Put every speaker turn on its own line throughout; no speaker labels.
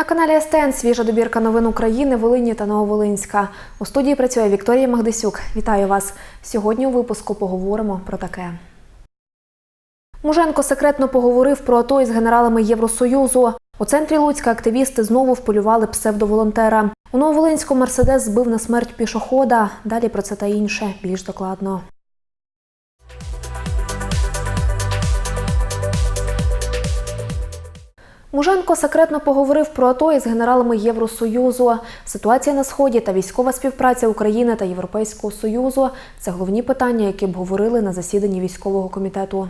На каналі СТН свіжа добірка новин України, Волині та Нововолинська. У студії працює Вікторія Магдисюк. Вітаю вас. Сьогодні у випуску поговоримо про таке. Муженко секретно поговорив про АТО із генералами Євросоюзу. У центрі Луцька активісти знову вполювали псевдоволонтера. У Нововолинську Мерседес збив на смерть пішохода. Далі про це та інше більш докладно. Муженко секретно поговорив про АТО із генералами Євросоюзу. Ситуація на сході та військова співпраця України та Європейського союзу це головні питання, які обговорили на засіданні військового комітету.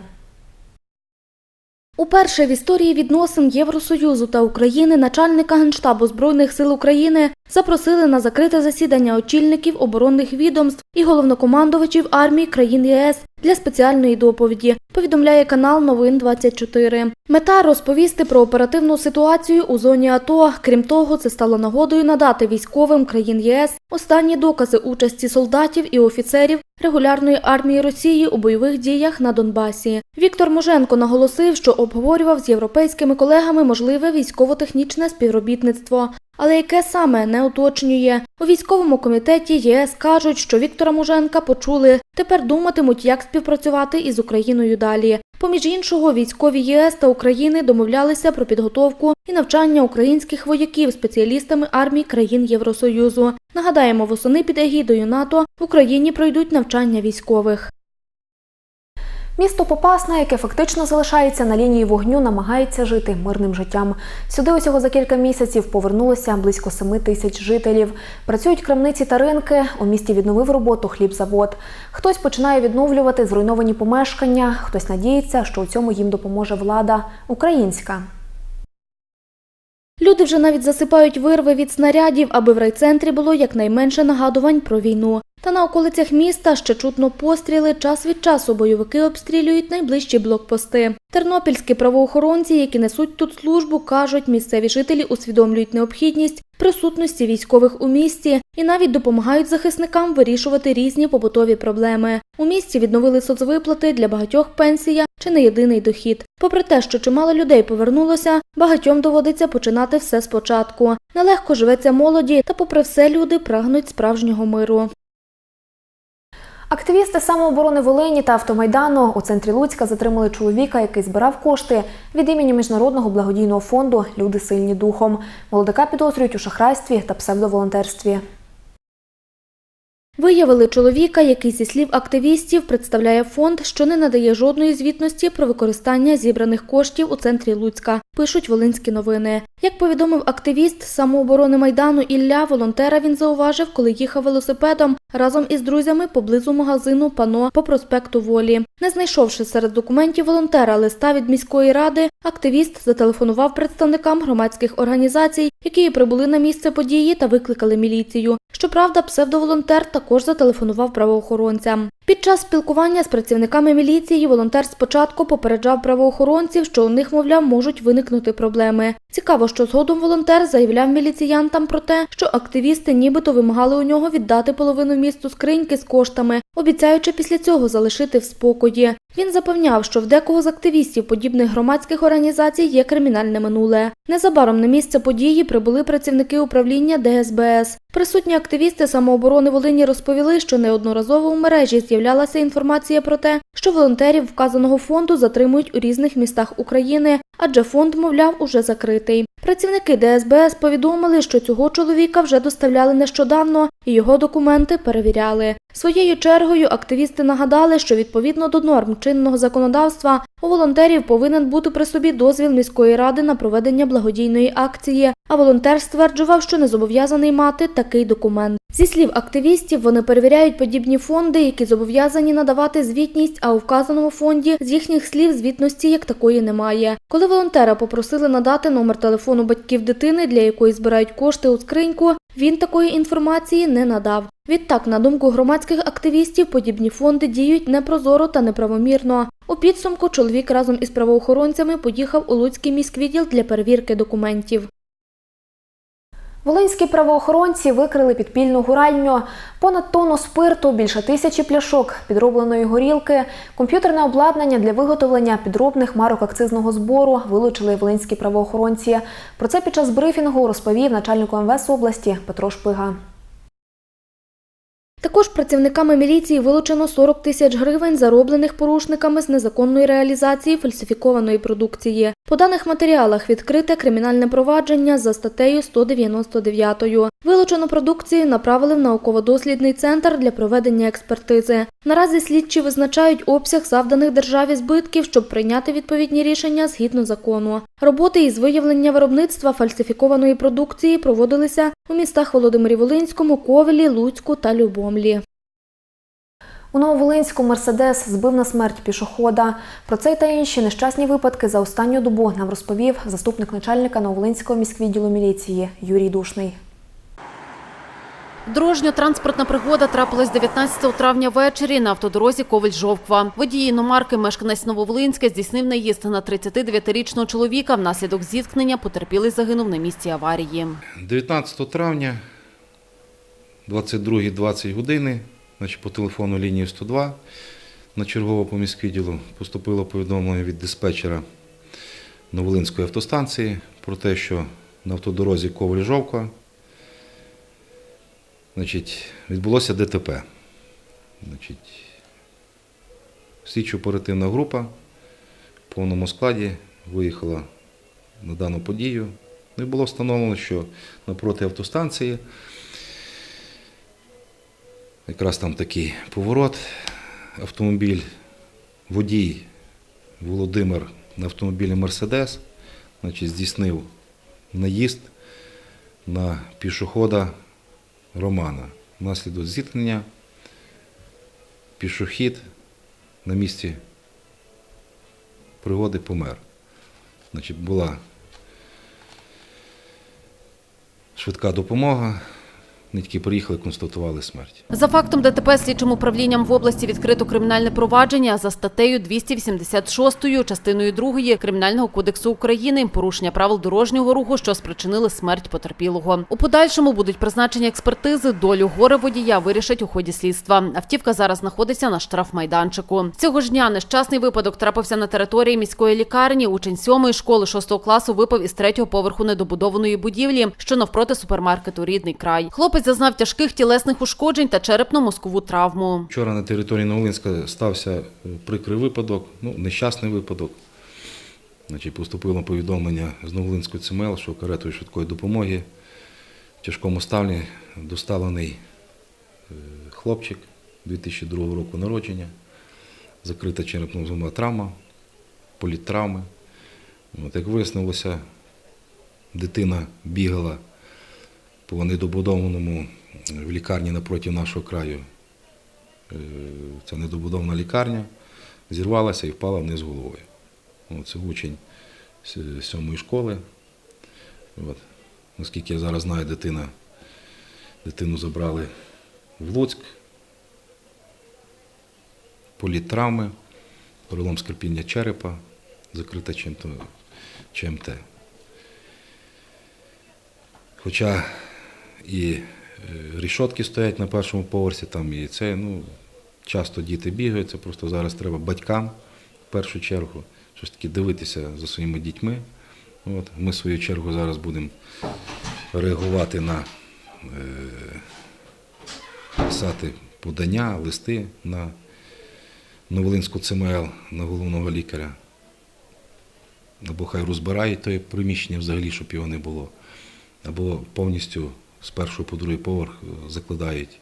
Уперше в історії відносин Євросоюзу та України начальника Генштабу Збройних сил України запросили на закрите засідання очільників оборонних відомств і головнокомандувачів армій країн ЄС для спеціальної доповіді, повідомляє канал Новин 24. Мета розповісти про оперативну ситуацію у зоні АТО. Крім того, це стало нагодою надати військовим країн єС останні докази участі солдатів і офіцерів регулярної армії Росії у бойових діях на Донбасі. Віктор Муженко наголосив, що обговорював з європейськими колегами можливе військово-технічне співробітництво. Але яке саме не уточнює. У військовому комітеті ЄС кажуть, що Віктора Муженка почули. Тепер думатимуть, як співпрацювати із Україною далі. Поміж іншого, військові ЄС та України домовлялися про підготовку і навчання українських вояків спеціалістами армій країн Євросоюзу. Нагадаємо, восени під егідою НАТО в Україні пройдуть навчання військових.
Місто Попасна, яке фактично залишається на лінії вогню, намагається жити мирним життям. Сюди усього за кілька місяців повернулося близько семи тисяч жителів. Працюють крамниці та ринки. У місті відновив роботу хлібзавод. Хтось починає відновлювати зруйновані помешкання, хтось надіється, що у цьому їм допоможе влада українська.
Люди вже навіть засипають вирви від снарядів, аби в райцентрі було якнайменше нагадувань про війну. Та на околицях міста ще чутно постріли. Час від часу бойовики обстрілюють найближчі блокпости. Тернопільські правоохоронці, які несуть тут службу, кажуть, місцеві жителі усвідомлюють необхідність присутності військових у місті і навіть допомагають захисникам вирішувати різні побутові проблеми. У місті відновили соцвиплати для багатьох пенсія чи не єдиний дохід. Попри те, що чимало людей повернулося, багатьом доводиться починати все спочатку. Нелегко живеться молоді, та попри все люди прагнуть справжнього миру.
Активісти самооборони Волині та автомайдану у центрі Луцька затримали чоловіка, який збирав кошти від імені міжнародного благодійного фонду Люди сильні духом. Молодика підозрюють у шахрайстві та псевдоволонтерстві.
Виявили чоловіка, який зі слів активістів представляє фонд, що не надає жодної звітності про використання зібраних коштів у центрі Луцька. Пишуть Волинські новини. Як повідомив активіст самооборони майдану Ілля, волонтера він зауважив, коли їхав велосипедом разом із друзями поблизу магазину Пано по проспекту Волі. Не знайшовши серед документів волонтера листа від міської ради, активіст зателефонував представникам громадських організацій, які прибули на місце події та викликали міліцію. Щоправда, псевдоволонтер також зателефонував правоохоронцям. Під час спілкування з працівниками міліції волонтер спочатку попереджав правоохоронців, що у них, мовляв, можуть виникнути проблеми. Цікаво, що згодом волонтер заявляв міліціянтам про те, що активісти нібито вимагали у нього віддати половину місту скриньки з коштами, обіцяючи після цього залишити в спокої. Він запевняв, що в декого з активістів подібних громадських організацій є кримінальне минуле. Незабаром на місце події прибули працівники управління ДСБС. Присутні активісти самооборони Волині розповіли, що неодноразово у мережі з'являлася інформація про те, що волонтерів вказаного фонду затримують у різних містах України, адже фонд, мовляв, уже закритий. Працівники ДСБС повідомили, що цього чоловіка вже доставляли нещодавно і його документи перевіряли. Своєю чергою активісти нагадали, що відповідно до норм чинного законодавства у волонтерів повинен бути при собі дозвіл міської ради на проведення благодійної акції, а волонтер стверджував, що не зобов'язаний мати такий документ. Зі слів активістів, вони перевіряють подібні фонди, які зобов'язані надавати звітність, а у вказаному фонді з їхніх слів звітності як такої немає. Коли волонтера попросили надати номер телефону батьків дитини, для якої збирають кошти у скриньку, він такої інформації не надав. Відтак, на думку громадських активістів, подібні фонди діють непрозоро та неправомірно. У підсумку чоловік разом із правоохоронцями поїхав у Луцький міськвідділ для перевірки документів.
Волинські правоохоронці викрили підпільну гуральню, понад тонну спирту, більше тисячі пляшок підробленої горілки, комп'ютерне обладнання для виготовлення підробних марок акцизного збору вилучили волинські правоохоронці. Про це під час брифінгу розповів начальник МВС області Петро Шпига.
Також працівниками міліції вилучено 40 тисяч гривень, зароблених порушниками з незаконної реалізації фальсифікованої продукції. По даних матеріалах відкрите кримінальне провадження за статтею 199. Вилучену продукцію направили в науково-дослідний центр для проведення експертизи. Наразі слідчі визначають обсяг завданих державі збитків, щоб прийняти відповідні рішення згідно закону. Роботи із виявлення виробництва фальсифікованої продукції проводилися у містах Володимирі Волинському, Ковелі, Луцьку та Любомлі.
У Нововолинську Мерседес збив на смерть пішохода. Про цей та інші нещасні випадки за останню добу нам розповів заступник начальника Нововолинського міськвідділу міліції Юрій Душний.
Дорожньо-транспортна пригода трапилась 19 травня ввечері на автодорозі Ковель-Жовква. Водій іномарки, мешканець Нововолинська, здійснив наїзд на 39-річного чоловіка. Внаслідок зіткнення потерпілий загинув на місці аварії.
19 травня, 22.20 години, значить, по телефону лінії 102 на чергово по міськвідділу поступило повідомлення від диспетчера Новолинської автостанції про те, що на автодорозі Коваль-Жовка значить, відбулося ДТП. Значить, слідчо-оперативна група в повному складі виїхала на дану подію. Ну і було встановлено, що напроти автостанції якраз там такий поворот, автомобіль, водій Володимир на автомобілі Мерседес здійснив наїзд на пішохода Романа. Внаслідок зіткнення пішохід на місці пригоди помер. Значить, була швидка допомога. Не тільки приїхали, констатували смерть.
За фактом ДТП слідчим управлінням в області відкрито кримінальне провадження за статтею 286 частиною 2 Кримінального кодексу України порушення правил дорожнього руху, що спричинили смерть потерпілого. У подальшому будуть призначені експертизи. Долю горе водія вирішать у ході слідства. Автівка зараз знаходиться на штрафмайданчику. Цього ж дня нещасний випадок трапився на території міської лікарні. Учень сьомої школи шостого класу випав із третього поверху недобудованої будівлі, що навпроти супермаркету Рідний край. Хлопець зазнав тяжких тілесних ушкоджень та черепно-мозкову травму.
Вчора на території Новолинська стався е, прикрий випадок, ну, нещасний випадок. Значить, поступило повідомлення з Новолинської ЦМЛ, що каретою швидкої допомоги в тяжкому стані доставлений е, хлопчик 2002 року народження, закрита черепно-мозгова травма, політтравми. От, як вияснилося, дитина бігала по недобудованому в лікарні напроти нашого краю. Е, Ця недобудована лікарня зірвалася і впала вниз головою. Це учень сьомої школи. От. Наскільки я зараз знаю, дитина, дитину забрали в Луцьк. Політтравми, перелом скрипіння черепа, закрита чим-то, ЧМТ. Хоча і е, рішотки стоять на першому поверсі, там і це, ну, часто діти бігають, це просто зараз треба батькам в першу чергу щось таки дивитися за своїми дітьми. От. Ми в свою чергу зараз будемо реагувати на е, писати подання, листи на Новолинську ЦМЛ, на головного лікаря. Або хай розбирають те приміщення взагалі, щоб його не було або повністю з першого по другий поверх закладають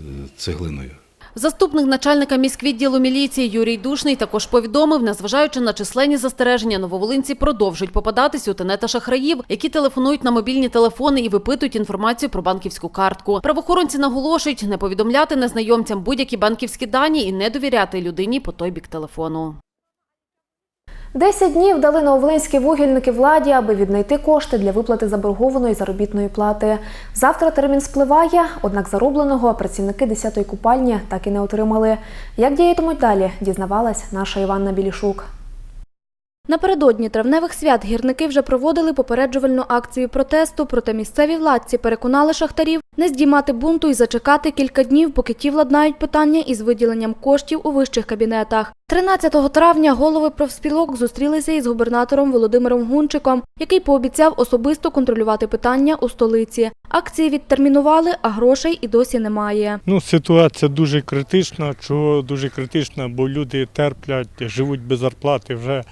е, цеглиною.
Заступник начальника міськвідділу міліції Юрій Душний також повідомив, незважаючи на численні застереження, нововолинці продовжують попадатись у тенета шахраїв, які телефонують на мобільні телефони і випитують інформацію про банківську картку. Правоохоронці наголошують не повідомляти незнайомцям будь-які банківські дані і не довіряти людині по той бік телефону.
Десять днів дали нововолинські вугільники владі, аби віднайти кошти для виплати заборгованої заробітної плати. Завтра термін спливає, однак заробленого працівники 10-ї купальні так і не отримали. Як діятимуть далі, дізнавалась наша Іванна Білішук.
Напередодні травневих свят гірники вже проводили попереджувальну акцію протесту, проте місцеві владці переконали шахтарів не здіймати бунту і зачекати кілька днів, поки ті владнають питання із виділенням коштів у вищих кабінетах. 13 травня голови профспілок зустрілися із губернатором Володимиром Гунчиком, який пообіцяв особисто контролювати питання у столиці. Акції відтермінували, а грошей і досі немає.
Ну, ситуація дуже критична. Чого дуже критична, бо люди терплять, живуть без зарплати. Вже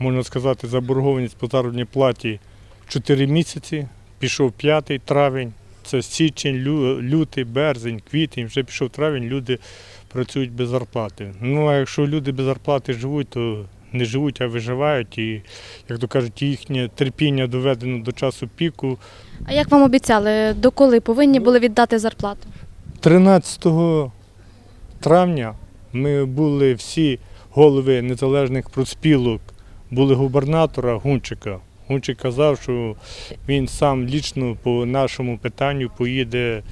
можна сказати, заборгованість по заробітній платі 4 місяці. Пішов 5 травень, це січень, лю- лютий, березень, квітень, вже пішов травень, люди працюють без зарплати. Ну а якщо люди без зарплати живуть, то не живуть, а виживають. І, як то кажуть, їхнє терпіння доведено до часу піку.
А як вам обіцяли, доколи повинні були віддати зарплату?
13 травня ми були всі голови незалежних профспілок, були губернатора Гунчика. Гунчик казав, що він сам лічно по нашому питанню поїде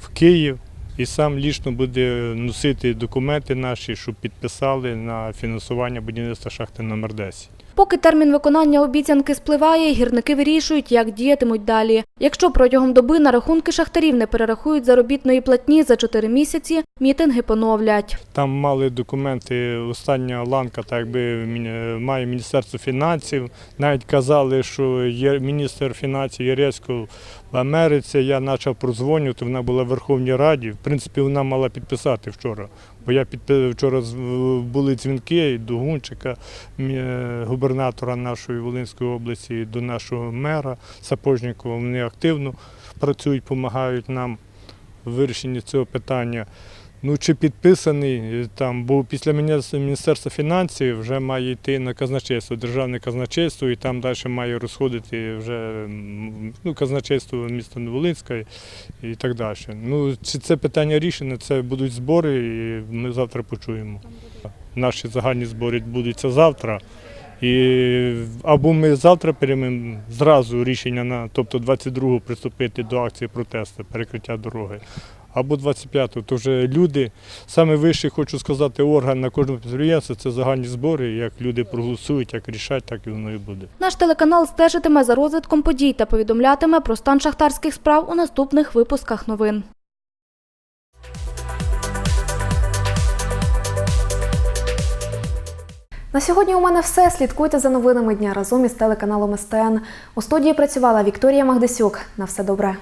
в Київ і сам лічно буде носити документи наші, щоб підписали на фінансування будівництва шахти номер 10.
Поки термін виконання обіцянки спливає, гірники вирішують, як діятимуть далі. Якщо протягом доби на рахунки шахтарів не перерахують заробітної платні за 4 місяці, мітинги поновлять.
Там мали документи, остання ланка, так якби має Міністерство фінансів. Навіть казали, що міністр фінансів Єрецько в Америці. Я почав прозвонювати, вона була в Верховній Раді. В принципі, вона мала підписати вчора. Бо я підпи- вчора були дзвінки до Гунчика, е, губернатора нашої Волинської області, до нашого мера Сапожнікова. Вони активно працюють, допомагають нам в вирішенні цього питання. Ну, чи підписаний е, там, бо після Міністерства Міністерства фінансів вже має йти на казначейство, державне казначейство, і там далі має розходити вже ну, казначейство міста Новолинська і, так далі. Ну, чи це питання рішено, це будуть збори, і ми завтра почуємо. Наші загальні збори відбудуться завтра. І або ми завтра приймемо зразу рішення на, тобто 22-го приступити до акції протесту, перекриття дороги, або 25-го. То вже люди, саме вищий, хочу сказати, орган на кожному підприємстві це загальні збори. Як люди проголосують, як рішать, так і воно і буде.
Наш телеканал стежитиме за розвитком подій та повідомлятиме про стан шахтарських справ у наступних випусках новин.
На сьогодні у мене все. Слідкуйте за новинами дня разом із телеканалом СТН. У студії працювала Вікторія Магдасюк. На все добре.